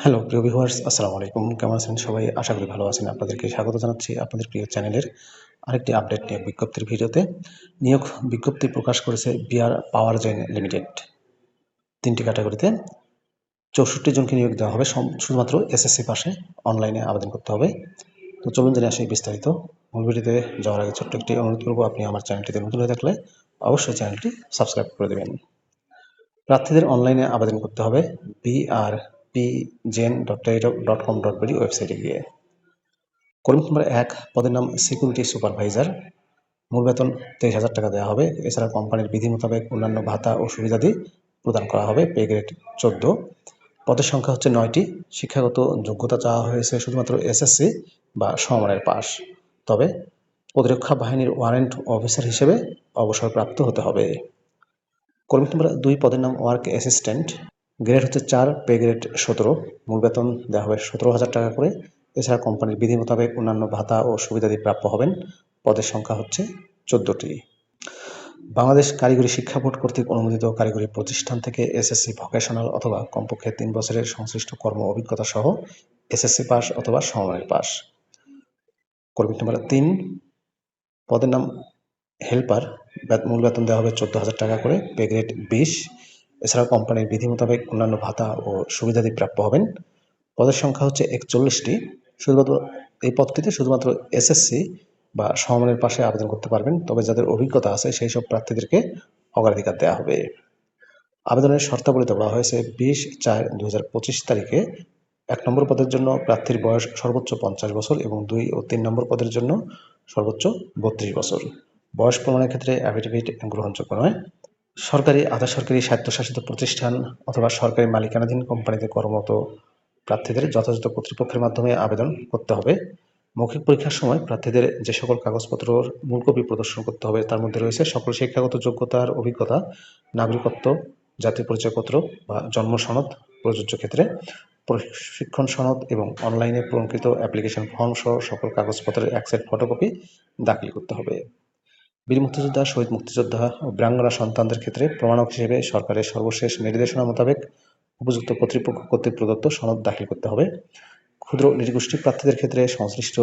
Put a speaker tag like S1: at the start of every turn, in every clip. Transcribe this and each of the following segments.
S1: Hello প্রিয় viewers আসসালামু আলাইকুম। কেমন আছেন সবাই? আশা করি ভালো আছেন। আপনাদেরকে স্বাগত জানাচ্ছি আপনাদের প্রিয় চ্যানেলের আরেকটি আপডেট নিয়োগ বিজ্ঞপ্তির ভিডিওতে। নিয়োগ বিজ্ঞপ্তি প্রকাশ করেছে বিআর পাওয়ার জেন লিমিটেড। তিনটি ক্যাটাগরিতে চৌষট্টি জনকে নিয়োগ দেওয়া হবে। শুধুমাত্র এসএসসি পাশে অনলাইনে আবেদন করতে হবে। তো চলুন জেনে আসি বিস্তারিত। মূল ভিডিওতে যাওয়ার আগে ছোট্ট একটি অনুরোধ করব, আপনি আমার চ্যানেলটিতে নতুন হয়ে থাকলে অবশ্যই চ্যানেলটি সাবস্ক্রাইব করে দেবেন। প্রার্থীদের অনলাইনে আবেদন করতে হবে। BR P gen dot dot com dot BD ওয়েবসাইটে গিয়ে। কর্মী নম্বর এক, পদের নাম সিকিউরিটি সুপারভাইজার মূল বেতন তেইশ হাজার টাকা দেওয়া হবে। এছাড়া কোম্পানির বিধি মোতাবেক অন্যান্য ভাতা ও সুবিধাদি প্রদান করা হবে পে গ্রেড চোদ্দ। পদের সংখ্যা হচ্ছে নয়টি। শিক্ষাগত যোগ্যতা চাওয়া হয়েছে শুধুমাত্র এসএসসি বা সমমানের পাস তবে প্রতিরক্ষা বাহিনীর ওয়ারেন্ট অফিসার হিসেবে অবসরপ্রাপ্ত হতে হবে। কর্মী নম্বর দুই, পদের নাম ওয়ার্ক অ্যাসিস্ট্যান্ট গ্রেড হচ্ছে চার পে গ্রেড সতেরো। মূল বেতন দেওয়া হবে সতেরো হাজার টাকা করে। এছাড়া কোম্পানির বিধি মোতাবেক অন্যান্য ভাতা ও সুবিধাদি প্রাপ্য হবেন। পদের সংখ্যা হচ্ছে চোদ্দটি। বাংলাদেশ কারিগরি শিক্ষা বোর্ড কর্তৃক অনুমোদিত কারিগরি প্রতিষ্ঠান থেকে এসএসসি ভোকেশনাল অথবা কমপক্ষে তিন বছরের সংশ্লিষ্ট কর্ম অভিজ্ঞতা সহ এসএসসি পাস অথবা সমমানের পাস। কর্মী নম্বর তিন, পদের নাম হেল্পার মূল বেতন দেওয়া হবে চোদ্দ হাজার টাকা করে। পে গ্রেড বিশ। এছাড়াও কোম্পানির বিধি মোতাবেক অন্যান্য ভাতা ও সুবিধাদি প্রাপ্য হবেন। পদের সংখ্যা হচ্ছে একচল্লিশটি। শুধুমাত্র এই পদটিতে শুধুমাত্র এসএসসি বা সমমানের পাশে আবেদন করতে পারবেন। তবে যাদের অভিজ্ঞতা আছে, সেই সব প্রার্থীদেরকে অগ্রাধিকার দেওয়া হবে। আবেদনের শর্তাবলীতে বলা হয়েছে, বিশ চার দু তারিখে এক নম্বর পদের জন্য প্রার্থীর বয়স সর্বোচ্চ পঞ্চাশ বছর এবং দুই ও তিন নম্বর পদের জন্য সর্বোচ্চ বত্রিশ বছর। বয়স প্রমাণের ক্ষেত্রে অ্যাফিডেভিট গ্রহণযোগ্য নয়। সরকারি, আধা সরকারি স্বায়ত্তশাসিত প্রতিষ্ঠান অথবা সরকারি মালিকানাধীন কোম্পানিতে কর্মরত প্রার্থীদের যথাযথ কর্তৃপক্ষের মাধ্যমে আবেদন করতে হবে। মৌখিক পরীক্ষার সময় প্রার্থীদের যে সকল কাগজপত্র, মূল কপি প্রদর্শন করতে হবে, তার মধ্যে রয়েছে সকল শিক্ষাগত যোগ্যতার অভিজ্ঞতা, নাগরিকত্ব, জাতীয় পরিচয়পত্র বা জন্ম সনদ, প্রযোজ্য ক্ষেত্রে, প্রশিক্ষণ সনদ এবং অনলাইনে প্রঙ্কিত অ্যাপ্লিকেশন ফর্ম সহ সকল কাগজপত্রের এক সেট ফটোকপি দাখিল করতে হবে। বীর মুক্তিযোদ্ধা, শহীদ মুক্তিযোদ্ধা ও ব্রাঙ্গনা সন্তানদের ক্ষেত্রে প্রমাণক হিসেবে সরকারের সর্বশেষ নির্দেশনা মোতাবেক উপযুক্ত কর্তৃপক্ষ কর্তৃক প্রদত্ত সনদ দাখিল করতে হবে। ক্ষুদ্র নৃগোষ্ঠী প্রার্থীদের ক্ষেত্রে সংশ্লিষ্ট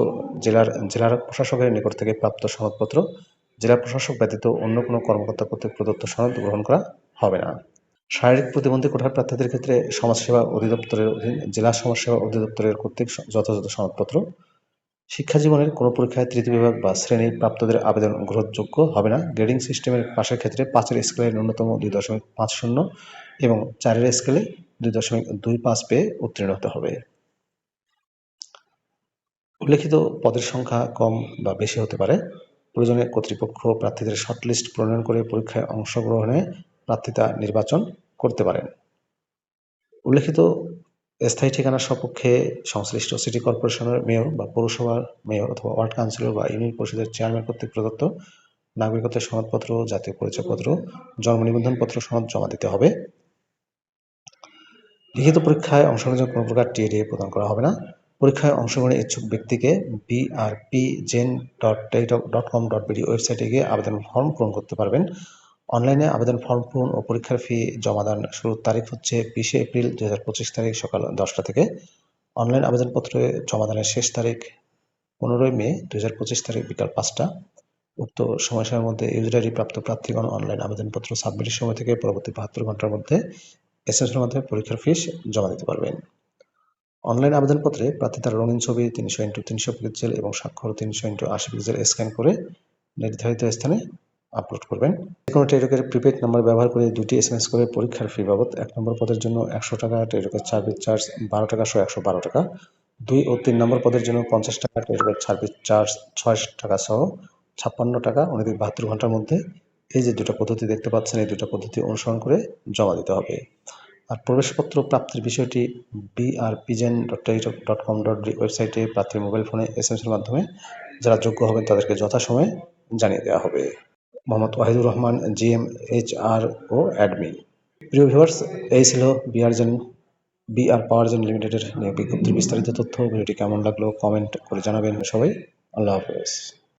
S1: জেলার জেলার প্রশাসকের নিকট থেকে প্রাপ্ত সনদপত্র, জেলা প্রশাসক ব্যতীত অন্য কোনো কর্মকর্তা কর্তৃক প্রদত্ত সনদ গ্রহণ করা হবে না। শারীরিক প্রতিবন্ধী কোঠার প্রার্থীদের ক্ষেত্রে সমাজসেবা অধিদপ্তরের অধীন, জেলা সমাজসেবা অধিদপ্তরের কর্তৃক যথাযথ সনদপত্র শিক্ষা জীবনের কোনো পরীক্ষায় তৃতীয় বিভাগ বা শ্রেণি প্রাপ্তদের আবেদন গ্রহণযোগ্য হবে না। গ্রেডিং সিস্টেমের পাশের ক্ষেত্রে পাঁচের স্কেলে ন্যূনতম দুই দশমিক পাঁচ শূন্য এবং চারের স্কেলে দুই দশমিক দুই পাঁচ পেয়ে উত্তীর্ণ হতে হবে। উল্লেখিত পদের সংখ্যা কম বা বেশি হতে পারে। প্রয়োজনে কর্তৃপক্ষ প্রার্থীদের শর্টলিস্ট প্রণয়ন করে পরীক্ষায় অংশগ্রহণে প্রার্থিতা নির্বাচন করতে পারেন। উল্লেখিত স্থায়ী ঠিকানার সপক্ষে সংশ্লিষ্ট সিটি কর্পোরেশনের মেয়র বা পৌরসভার মেয়র অথবা ওয়ার্ড কাউন্সিলর বা ইউনিয়ন পরিষদের চেয়ারম্যান কর্তৃক প্রদত্ত নাগরিকত্বের সনদপত্র, জাতীয় পরিচয়পত্র, জন্ম নিবন্ধনপত্র, সনদ জমা দিতে হবে। লিখিত পরীক্ষায় অংশগ্রহণের কোনো প্রকার টিএডি প্রদান করা হবে না। পরীক্ষায় অংশগ্রহণের ইচ্ছুক ব্যক্তিকে BRP gen dot dot com dot BD ওয়েবসাইটে গিয়ে আবেদন ফর্ম পূরণ করতে পারবেন। অনলাইনে আবেদন ফর্ম পূরণ ও পরীক্ষার ফি জমাদান শুরুর তারিখ হচ্ছে বিশে এপ্রিল দুই হাজার পঁচিশ তারিখ সকাল দশটা থেকে। অনলাইন আবেদনপত্রে জমাদানের শেষ তারিখ পনেরোই মে দু হাজার পঁচিশ তারিখ বিকাল পাঁচটা। উক্ত সময়সীমার মধ্যে ইউজার প্রাপ্ত প্রার্থীগণ অনলাইন আবেদনপত্র সাবমিটের সময় থেকে পরবর্তী বাহাত্তর ঘণ্টার মধ্যে এসএমএসের মাধ্যমে পরীক্ষার ফিস জমা দিতে পারবেন। অনলাইন আবেদনপত্রে প্রার্থী তার রঙিন ছবি তিনশো ইন্টু তিনশো পিক্সেল এবং স্বাক্ষর তিনশো ইন্টু আশি পিক্সেল স্ক্যান করে নির্ধারিত স্থানে আপলোড করবেন। কোনো টেরোকের প্রিপেড নাম্বার ব্যবহার করে দুটি এসএমএস করে পরীক্ষার ফি বাবদ এক নম্বর পদের জন্য একশো টাকা টেরোকের সার্ভিস চার্জ বারো টাকা, সহ একশো বারো টাকা। দুই ও তিন নম্বর পদের জন্য পঞ্চাশ টাকা টেরোকের সার্ভিস চার্জ ছয় টাকা সহ ছাপ্পান্ন টাকা অনধিক বাহাত্তর ঘণ্টার মধ্যে। এই যে দুটো পদ্ধতি দেখতে পাচ্ছেন, এই দুটো পদ্ধতি অনুসরণ করে জমা দিতে হবে। আর প্রবেশপত্র প্রাপ্তির বিষয়টি BRP gen dot dot com dot ওয়েবসাইটে প্রার্থীর মোবাইল ফোনে এস এর মাধ্যমে যারা যোগ্য হবেন তাদেরকে যথাসময়ে জানিয়ে দেওয়া হবে। মোহাম্মদ ওয়াহিদুর রহমান জিএম এইচ আর ও অ্যাডমিন প্রিয় ভিউয়ার্স, এই ছিল বিআরজেন বিআর পাওয়ারজেন লিমিটেডের নিয়োগ বিজ্ঞপ্তির বিস্তারিত তথ্য। ভিডিওটি কেমন লাগল কমেন্ট করে জানাবেন সবাই। আল্লাহ হাফেজ।